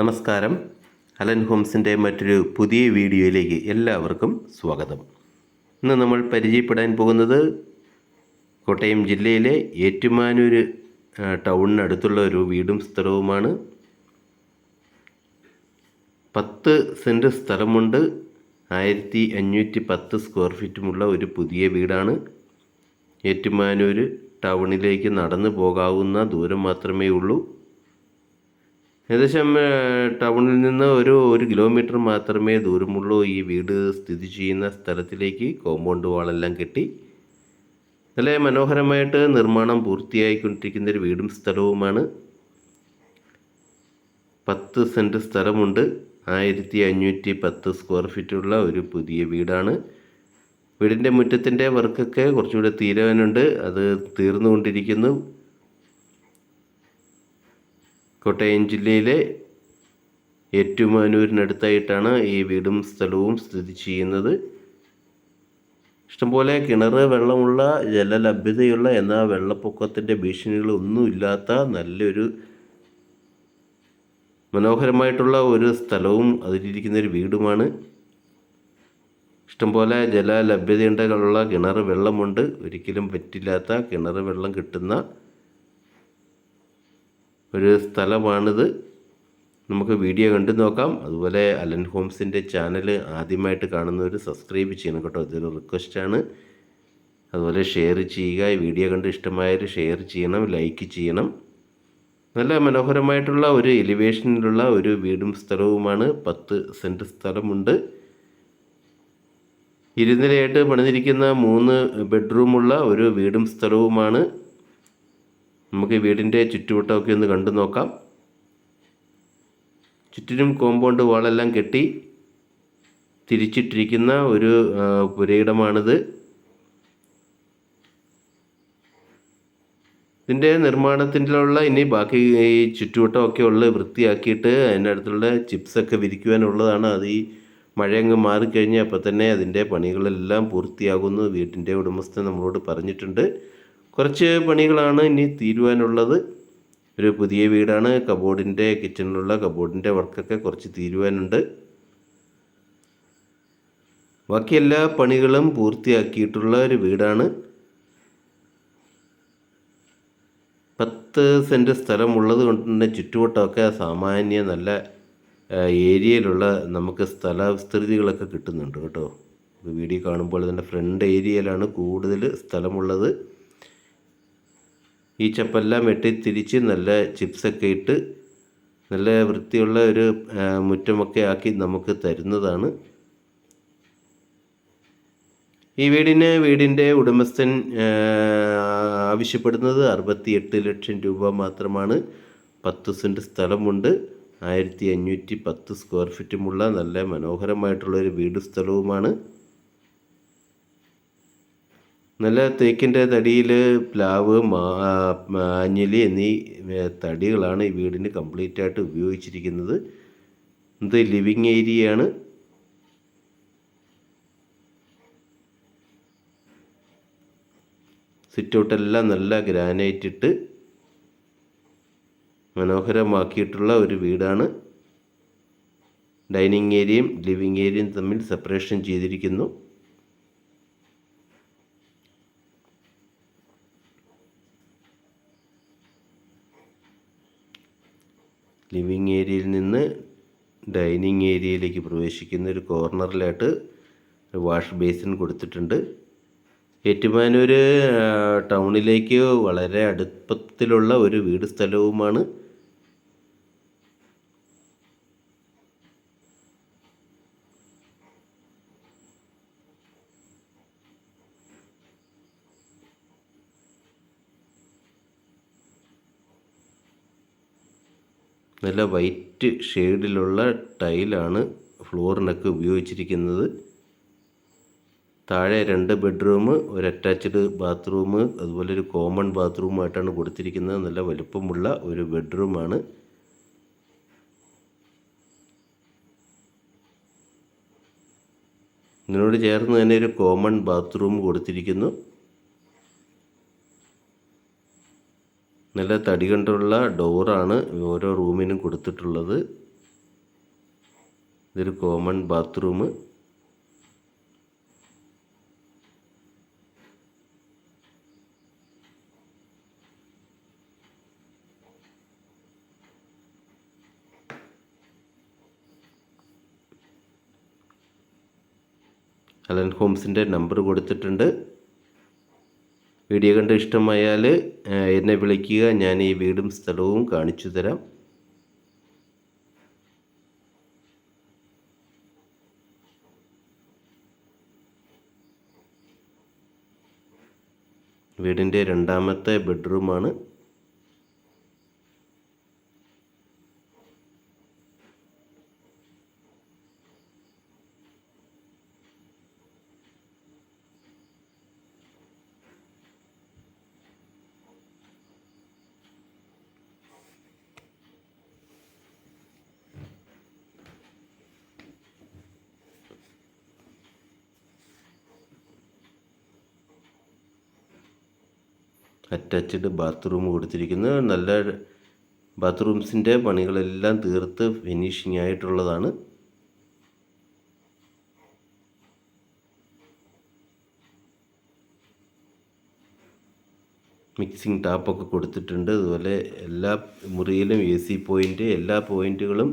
നമസ്കാരം. അലൻ ഹോംസിന്റെ മറ്റൊരു പുതിയ വീഡിയോയിലേക്ക് എല്ലാവർക്കും സ്വാഗതം. ഇന്ന് നമ്മൾ പരിചയപ്പെടാൻ പോകുന്നത് കോട്ടയം ജില്ലയിലെ ഏറ്റുമാനൂർ ടൗണിനടുത്തുള്ള ഒരു വീടും സ്ഥലവുമാണ്. പത്ത് സെന്റ് സ്ഥലമുണ്ട്. ആയിരത്തി അഞ്ഞൂറ്റി പത്ത് സ്ക്വയർ ഫീറ്റുമുള്ള ഒരു പുതിയ വീടാണ്. ഏറ്റുമാനൂർ ടൗണിലേക്ക് നടന്നു പോകാവുന്ന ദൂരം മാത്രമേ ഉള്ളൂ. ഏകദേശം ടൗണിൽ നിന്ന് ഒരു ഒരു കിലോമീറ്റർ മാത്രമേ ദൂരമുള്ളൂ ഈ വീട് സ്ഥിതി ചെയ്യുന്ന സ്ഥലത്തിലേക്ക്. കോമ്പൗണ്ട് വാളെല്ലാം കെട്ടി നല്ല മനോഹരമായിട്ട് നിർമ്മാണം പൂർത്തിയായിക്കൊണ്ടിരിക്കുന്ന ഒരു വീടും സ്ഥലവുമാണ്. പത്ത് സെന്റ് സ്ഥലമുണ്ട്. ആയിരത്തി അഞ്ഞൂറ്റി പത്ത് സ്ക്വയർ ഫീറ്റുള്ള ഒരു പുതിയ വീടാണ്. വീടിന്റെ മുറ്റത്തിന്റെ വർക്കൊക്കെ കുറച്ചുകൂടെ തീരാനുണ്ട്. അത് തീർന്നുകൊണ്ടിരിക്കുന്നു. കോട്ടയം ജില്ലയിലെ ഏറ്റുമാനൂരിനടുത്തായിട്ടാണ് ഈ വീടും സ്ഥലവും സ്ഥിതി ചെയ്യുന്നത്. ഇഷ്ടംപോലെ കിണർ വെള്ളമുള്ള ജലലഭ്യതയുള്ള എന്നാൽ വെള്ളപ്പൊക്കത്തിന്റെ ഭീഷണികളൊന്നുമില്ലാത്ത നല്ലൊരു മനോഹരമായിട്ടുള്ള ഒരു സ്ഥലവും അതിലിരിക്കുന്ന ഒരു വീടുമാണ്. ഇഷ്ടംപോലെ ജലലഭ്യതയുള്ള കിണർ വെള്ളമുണ്ട്. ഒരിക്കലും പറ്റില്ലാത്ത കിണർ വെള്ളം കിട്ടുന്ന ഒരു സ്ഥലമാണിത്. നമുക്ക് വീഡിയോ കണ്ടു നോക്കാം. അതുപോലെ അലൻ ഹോംസിന്റെ ചാനൽ ആദ്യമായിട്ട് കാണുന്നവർ സബ്സ്ക്രൈബ് ചെയ്യണം കേട്ടോ. ഇതൊരു റിക്വസ്റ്റാണ് അതുപോലെ ഷെയർ ചെയ്യുക. വീഡിയോ കണ്ട് ഇഷ്ടമായവർ ഷെയർ ചെയ്യണം ലൈക്ക് ചെയ്യണം. നല്ല മനോഹരമായിട്ടുള്ള ഒരു എലിവേഷനിലുള്ള ഒരു വീടും സ്ഥലവുമാണ്. പത്ത് സെന്റ് സ്ഥലമുണ്ട്. ഇരുനിലയായിട്ട് പണിതിരിക്കുന്ന മൂന്ന് ബെഡ്റൂമുള്ള ഒരു വീടും സ്ഥലവുമാണ്. നമുക്ക് വീടിന്റെ ചുറ്റുവട്ടമൊക്കെ ഒന്ന് കണ്ടു നോക്കാം. ചുറ്റിനും കോമ്പൗണ്ട് വാളെല്ലാം കെട്ടി തിരിച്ചിട്ടിരിക്കുന്ന ഒരു പുരയിടമാണിത്. ഇതിന്റെ നിർമ്മാണത്തിലുള്ള ഇനി ബാക്കി ഈ ചുറ്റുവട്ടമൊക്കെ ഉള്ള വൃത്തിയാക്കിയിട്ട് അതിന്റെ അടുത്തുള്ള ചിപ്സൊക്കെ വിരിക്കുവാനുള്ളതാണ്. അത് ഈ മഴയങ്ങ് മാറിക്കഴിഞ്ഞാൽ അപ്പോൾ തന്നെ അതിന്റെ പണികളെല്ലാം പൂർത്തിയാകുന്നു വീട്ടിന്റെ ഉടമസ്ഥൻ നമ്മളോട് പറഞ്ഞിട്ടുണ്ട്. കുറച്ച് പണികളാണ് ഇനി തീരുവാനുള്ളത്. ഒരു പുതിയ വീടാണ് കബോർഡിന്റെ കിച്ചണിലുള്ള കബോർഡിന്റെ വർക്കൊക്കെ കുറച്ച് തീരുവാനുണ്ട്. ബാക്കി എല്ലാ പണികളും പൂർത്തിയാക്കിയിട്ടുള്ള ഒരു വീടാണ്. പത്ത് സെന്റ് സ്ഥലമുള്ളത് കൊണ്ട് തന്നെ ചുറ്റുവട്ടമൊക്കെ സാമാന്യ നല്ല ഏരിയയിലുള്ള നമുക്ക് സ്ഥല വിസ്തൃതികളൊക്കെ കിട്ടുന്നുണ്ട് കേട്ടോ. വീഡിയോ കാണുമ്പോൾ തന്നെ ഫ്രണ്ട് ഏരിയയിലാണ് കൂടുതൽ സ്ഥലമുള്ളത്. ഈ ചപ്പെല്ലാം വെട്ടി തിരിച്ച് നല്ല ചിപ്സൊക്കെ ഇട്ട് നല്ല വൃത്തിയുള്ള ഒരു മുറ്റമൊക്കെ ആക്കി നമുക്ക് തരുന്നതാണ്. ഈ വീടിന് വീടിന്റെ ഉടമസ്ഥൻ ആവശ്യപ്പെടുന്നത് അറുപത്തി എട്ട് ലക്ഷം രൂപ മാത്രമാണ്. പത്ത് സെന്റ് സ്ഥലമുണ്ട്. ആയിരത്തി അഞ്ഞൂറ്റി പത്ത് സ്ക്വയർ ഫീറ്റുമുള്ള നല്ല മനോഹരമായിട്ടുള്ള ഒരു വീട് സ്ഥലവുമാണ്. നല്ല തേക്കിന്റെ തടിയിൽ പ്ലാവ് മാ മാഞ്ഞിലി എന്നീ തടികളാണ് ഈ വീടിന് കംപ്ലീറ്റ് ആയിട്ട് ഉപയോഗിച്ചിരിക്കുന്നത്. ഇത് ലിവിങ് ഏരിയയാണ്. സിറ്റൗട്ടെല്ലാം നല്ല ഗ്രാനൈറ്റ് ഇട്ട് മനോഹരമാക്കിയിട്ടുള്ള ഒരു വീടാണ്. ഡൈനിങ് ഏരിയയും ലിവിങ് ഏരിയയും തമ്മിൽ സെപ്പറേഷൻ ചെയ്തിരിക്കുന്നു. ലിവിങ് ഏരിയയിൽ നിന്ന് ഡൈനിങ് ഏരിയയിലേക്ക് പ്രവേശിക്കുന്ന ഒരു കോർണറിലായിട്ട് ഒരു വാഷ് ബേസിൻ കൊടുത്തിട്ടുണ്ട്. ഏറ്റുമാനൂർ ടൗണിലേക്ക് വളരെ അടുപ്പത്തിലുള്ള ഒരു വീട് സ്ഥലവുമാണ് നല്ല വൈറ്റ് ഷെയ്ഡിലുള്ള ടൈലാണ് ഫ്ലോറിനൊക്കെ ഉപയോഗിച്ചിരിക്കുന്നത്. താഴെ രണ്ട് ബെഡ്റൂം ഒരു അറ്റാച്ച്ഡ് ബാത്റൂം അതുപോലെ ഒരു കോമൺ ബാത്റൂമായിട്ടാണ് കൊടുത്തിരിക്കുന്നത്. നല്ല വലുപ്പമുള്ള ഒരു ബെഡ്റൂമാണ്. ഇതിനോട് ചേർന്ന് തന്നെ ഒരു കോമൺ ബാത്റൂം കൊടുത്തിരിക്കുന്നു. നല്ല തടി കൊണ്ടുള്ള ഡോറാണ് ഓരോ റൂമിനും കൊടുത്തിട്ടുള്ളത്. ഇതൊരു കോമൺ ബാത്റൂം. അലൻ ഹോംസിന്റെ നമ്പർ കൊടുത്തിട്ടുണ്ട്. വീഡിയോ കണ്ട് ഇഷ്ടമായാൽ എന്നെ വിളിക്കുക. ഞാൻ ഈ വീടും സ്ഥലവും കാണിച്ചു തരാം. വീടിന്റെ രണ്ടാമത്തെ ബെഡ്റൂമാണ്. അറ്റാച്ച്ഡ് ബാത്റൂം കൊടുത്തിരിക്കുന്നത്. നല്ല ബാത്റൂംസിന്റെ പണികളെല്ലാം തീർത്ത് ഫിനിഷിംഗ് ആയിട്ടുള്ളതാണ്. മിക്സിംഗ് ടാപ്പൊക്കെ കൊടുത്തിട്ടുണ്ട്. അതുപോലെ എല്ലാ മുറിയിലും എ സി പോയിന്റ് എല്ലാ പോയിന്റുകളും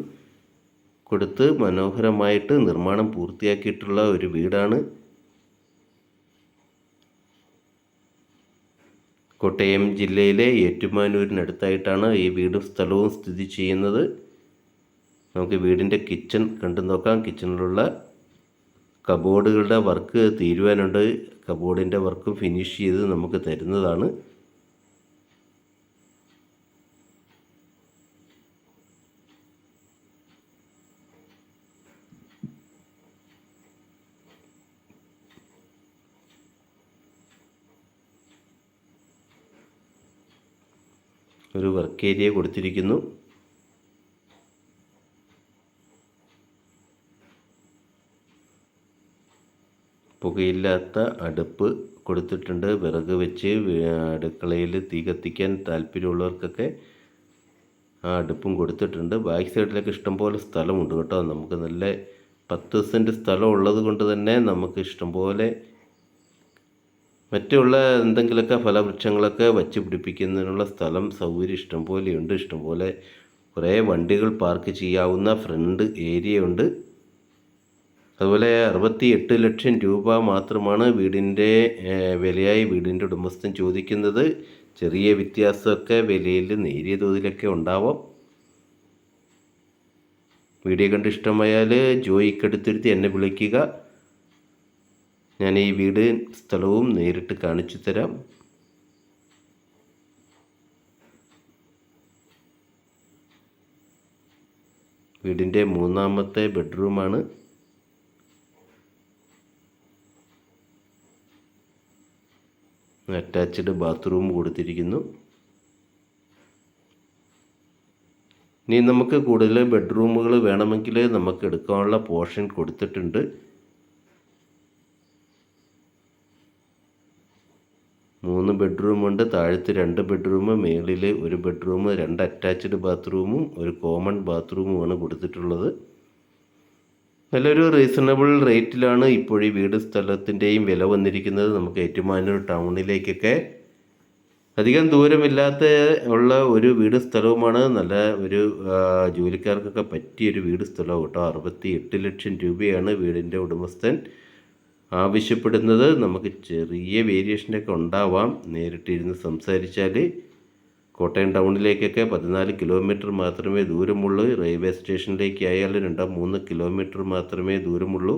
കൊടുത്ത് മനോഹരമായിട്ട് നിർമ്മാണം പൂർത്തിയാക്കിയിട്ടുള്ള ഒരു വീടാണ്. കോട്ടയം ജില്ലയിലെ ഏറ്റുമാനൂരിനടുത്തായിട്ടാണ് ഈ വീടും സ്ഥലവും സ്ഥിതി ചെയ്യുന്നത്. നമുക്ക് വീടിന്റെ കിച്ചൺ കണ്ടു നോക്കാം. കിച്ചണിലുള്ള കബോർഡുകളുടെ വർക്ക് തീരുവാനുണ്ട്. കബോർഡിന്റെ വർക്കും ഫിനിഷ് ചെയ്ത് നമുക്ക് തരുന്നതാണ്. ഒരു വർക്ക് ഏരിയ കൊടുത്തിരിക്കുന്നു. പുകയില്ലാത്ത അടുപ്പ് കൊടുത്തിട്ടുണ്ട്. വിറക് വെച്ച് അടുക്കളയിൽ തീ കത്തിക്കാൻ താല്പര്യമുള്ളവർക്കൊക്കെ ആ അടുപ്പും കൊടുത്തിട്ടുണ്ട്. ബാക്ക് സൈഡിലൊക്കെ ഇഷ്ടംപോലെ സ്ഥലമുണ്ട് കേട്ടോ. നമുക്ക് നല്ല പത്ത് സെന്റ് സ്ഥലം ഉള്ളത് കൊണ്ട് തന്നെ നമുക്ക് ഇഷ്ടംപോലെ മറ്റുള്ള എന്തെങ്കിലുമൊക്കെ ഫലവൃക്ഷങ്ങളൊക്കെ വച്ച് പിടിപ്പിക്കുന്നതിനുള്ള സ്ഥലം സൗകര്യം ഇഷ്ടംപോലെയുണ്ട് ഇഷ്ടംപോലെ കുറേ വണ്ടികൾ പാർക്ക് ചെയ്യാവുന്ന ഫ്രണ്ട് ഏരിയ ഉണ്ട്. അതുപോലെ അറുപത്തി എട്ട് ലക്ഷം രൂപ മാത്രമാണ് വീടിന്റെ വിലയായി വീടിന്റെ ഉടമസ്ഥൻ ചോദിക്കുന്നത്. ചെറിയ വ്യത്യാസമൊക്കെ വിലയിൽ നേരിയ തോതിലൊക്കെ ഉണ്ടാവാം. വീഡിയോ കണ്ട് ഇഷ്ടമായാൽ ജോയിക്കെടുത്തിരുത്തി എന്നെ വിളിക്കുക. ഞാൻ ഈ വീട് സ്ഥലവും നേരിട്ട് കാണിച്ചു തരാം. വീടിന്റെ മൂന്നാമത്തെ ബെഡ്റൂമാണ്. അറ്റാച്ച്ഡ് ബാത്റൂം കൊടുത്തിരിക്കുന്നു. ഇനി നമുക്ക് കൂടുതൽ ബെഡ്റൂമുകൾ വേണമെങ്കിൽ നമുക്ക് എടുക്കാനുള്ള പോർഷൻ കൊടുത്തിട്ടുണ്ട്. മൂന്ന് ബെഡ്റൂമുണ്ട് താഴത്ത് രണ്ട് ബെഡ്റൂം മേളിൽ ഒരു ബെഡ്റൂം രണ്ട് അറ്റാച്ച്ഡ് ബാത്റൂമും ഒരു കോമൺ ബാത്റൂമുമാണ് കൊടുത്തിട്ടുള്ളത്. നല്ലൊരു റീസണബിൾ റേറ്റിലാണ് ഇപ്പോൾ ഈ വീട് സ്ഥലത്തിന്റെയും വില വന്നിരിക്കുന്നത്. നമുക്ക് ഏറ്റുമാനൂർ ടൗണിലേക്കൊക്കെ. അധികം ദൂരമില്ലാത്ത ഉള്ള ഒരു വീട് സ്ഥലവുമാണ്. നല്ല ഒരു ജോലിക്കാർക്കൊക്കെ പറ്റിയൊരു വീട് സ്ഥലവും കേട്ടോ. അറുപത്തി എട്ട് ലക്ഷം രൂപയാണ് വീടിന്റെ ഉടമസ്ഥൻ. ആവശ്യപ്പെടുന്നത് നമുക്ക് ചെറിയ വേരിയേഷനൊക്കെ ഉണ്ടാവാം. നേരിട്ടിരുന്ന് സംസാരിച്ചാൽ കോട്ടയം ടൗണിലേക്കൊക്കെ പതിനാല് കിലോമീറ്റർ മാത്രമേ ദൂരമുള്ളൂ. റെയിൽവേ സ്റ്റേഷനിലേക്ക് ആയാലും രണ്ടോ മൂന്ന് കിലോമീറ്റർ മാത്രമേ ദൂരമുള്ളൂ.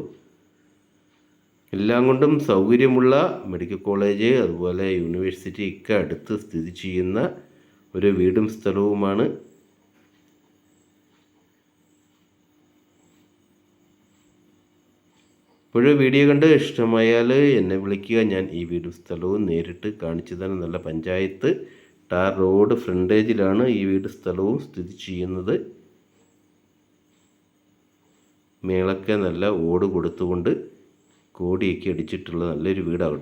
എല്ലാം കൊണ്ടും സൗകര്യമുള്ള മെഡിക്കൽ കോളേജ് അതുപോലെ യൂണിവേഴ്സിറ്റി ഒക്കെ അടുത്ത് സ്ഥിതി ചെയ്യുന്ന ഒരു വീടും സ്ഥലവുമാണ് ഇപ്പോഴും വീഡിയോ കണ്ട് ഇഷ്ടമായാൽ എന്നെ വിളിക്കുക. ഞാൻ ഈ വീടും സ്ഥലവും നേരിട്ട് കാണിച്ചു തന്നെ നല്ല പഞ്ചായത്ത് ടാർ റോഡ് ഫ്രണ്ടേജിലാണ് ഈ വീട് സ്ഥലവും സ്ഥിതി ചെയ്യുന്നത്. മേളൊക്കെ നല്ല ഓട് കൊടുത്തുകൊണ്ട് കോടിയൊക്കെ അടിച്ചിട്ടുള്ള നല്ലൊരു വീടാണ്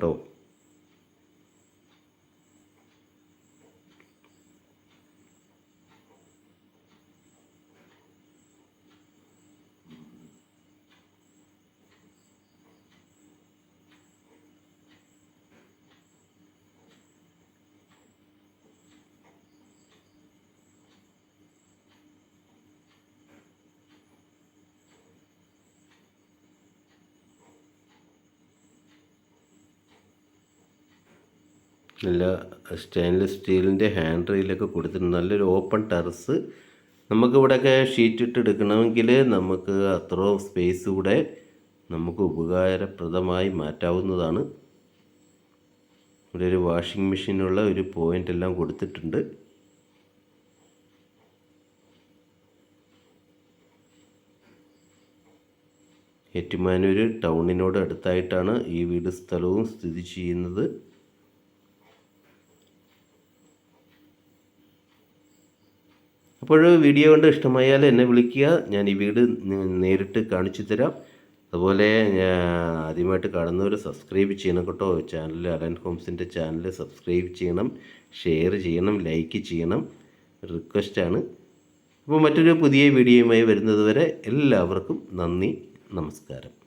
നല്ല സ്റ്റെയിൻലെസ് സ്റ്റീലിന്റെ ഹാൻഡ് റെയിലൊക്കെ കൊടുത്തിട്ടുണ്ട്. നല്ലൊരു ഓപ്പൺ ടെറസ് നമുക്കിവിടെയൊക്കെ ഷീറ്റ് ഇട്ട് എടുക്കണമെങ്കിൽ നമുക്ക് അത്ര സ്പേസ് കൂടെ നമുക്ക് ഉപകാരപ്രദമായി മാറ്റാവുന്നതാണ്. ഇവിടെ ഒരു വാഷിംഗ് മെഷീനുള്ള ഒരു പോയിന്റ് എല്ലാം കൊടുത്തിട്ടുണ്ട്. ഏറ്റുമാനൂർ ടൗണിനോട് അടുത്തായിട്ടാണ് ഈ വീട് സ്ഥലവും സ്ഥിതി ചെയ്യുന്നത്. അപ്പോൾ വീഡിയോ കണ്ട് ഇഷ്ടമായാൽ എന്നെ വിളിക്കുക. ഞാൻ ഈ വീട് നേരിട്ട് കാണിച്ചു തരാം. അതുപോലെ ആദ്യമായിട്ട് കാണുന്നവർ സബ്സ്ക്രൈബ് ചെയ്യണം കേട്ടോ. ചാനൽ അലൻ ഹോംസിന്റെ ചാനൽ സബ്സ്ക്രൈബ് ചെയ്യണം. ഷെയർ ചെയ്യണം. ലൈക്ക് ചെയ്യണം. റിക്വസ്റ്റാണ് അപ്പോൾ മറ്റൊരു പുതിയ വീഡിയോയുമായി വരുന്നത് വരെ എല്ലാവർക്കും നന്ദി. നമസ്കാരം.